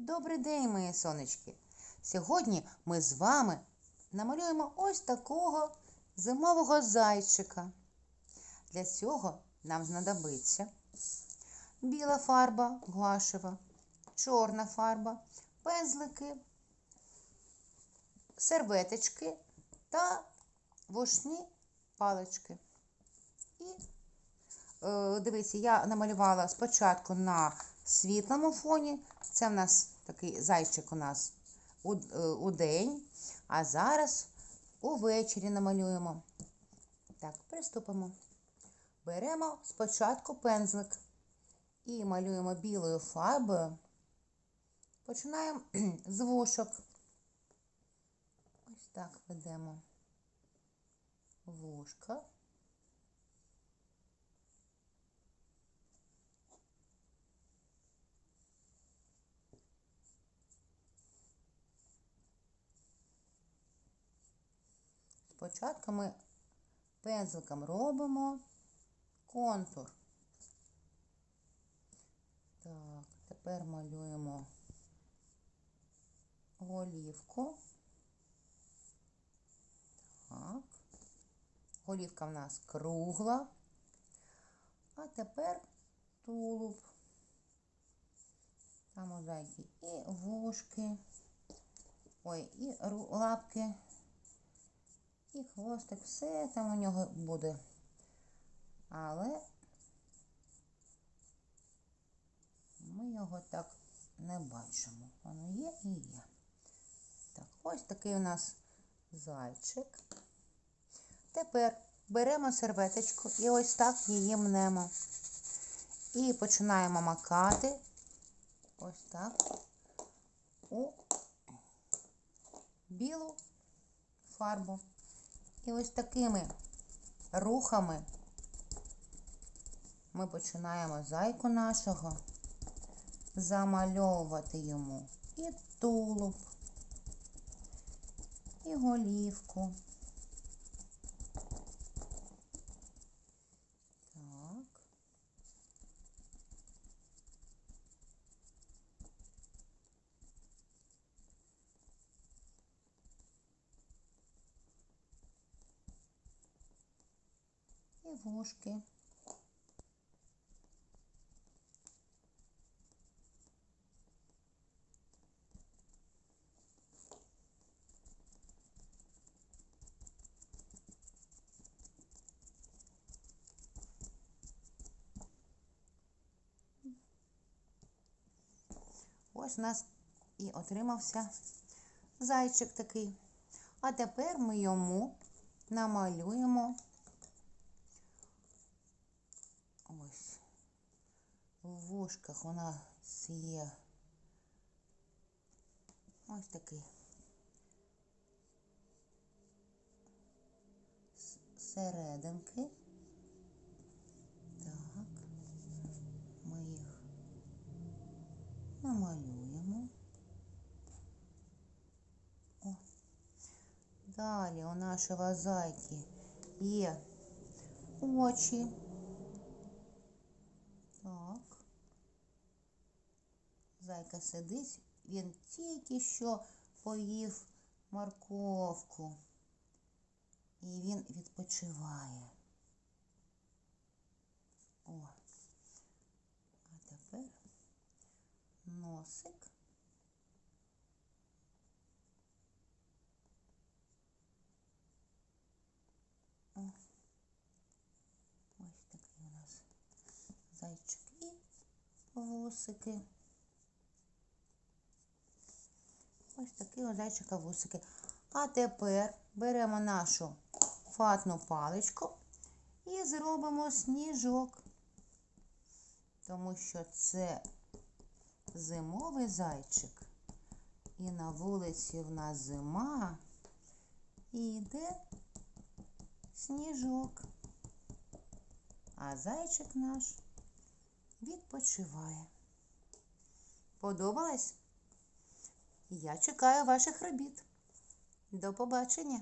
Добрий день, мої сонечки! Сьогодні ми з вами намалюємо ось такого зимового зайчика. Для цього нам знадобиться біла фарба гуашева, чорна фарба, пензлики, серветочки та вушні палички. І Е, Дивіться, я намалювала спочатку на світлому фоні. Це в нас такий зайчик у нас у, е, у день, а зараз увечері намалюємо. Так, приступимо. Беремо спочатку пензлик і малюємо білою фарбою. Починаємо з вушок. Ось так ведемо вушка. Спочатку ми пензликом робимо контур. Так, тепер малюємо голівку. Так. Голівка в нас кругла. А тепер тулуб. Там у зайки і вушки. Ой, і лапки. І хвостик, все там у нього буде. Але ми його так не бачимо. Воно є і є. Так, ось такий у нас зайчик. Тепер беремо серветочку і ось так її мнемо. І починаємо макати ось так у білу фарбу. І ось такими рухами ми починаємо зайку нашого замальовувати йому і тулуб, і голівку. Так. І вушки. Ось у нас і отримався зайчик такий. А тепер ми йому намалюємо ось в вушках у нас є ось такий серединки. Так, ми їх намалюємо. О. Далі у нашого зайки є очі. Так. Зайка сидить, він тільки що поїв морковку. І він відпочиває. О. А тепер носик. О. Ось такий у нас зайчик і вусики. Ось такі зайчика вусики. А тепер беремо нашу фатну паличку і зробимо сніжок. Тому що це зимовий зайчик. І на вулиці в нас зима. І йде сніжок. А зайчик наш відпочиває. Подобалось? Я чекаю ваших робіт. До побачення!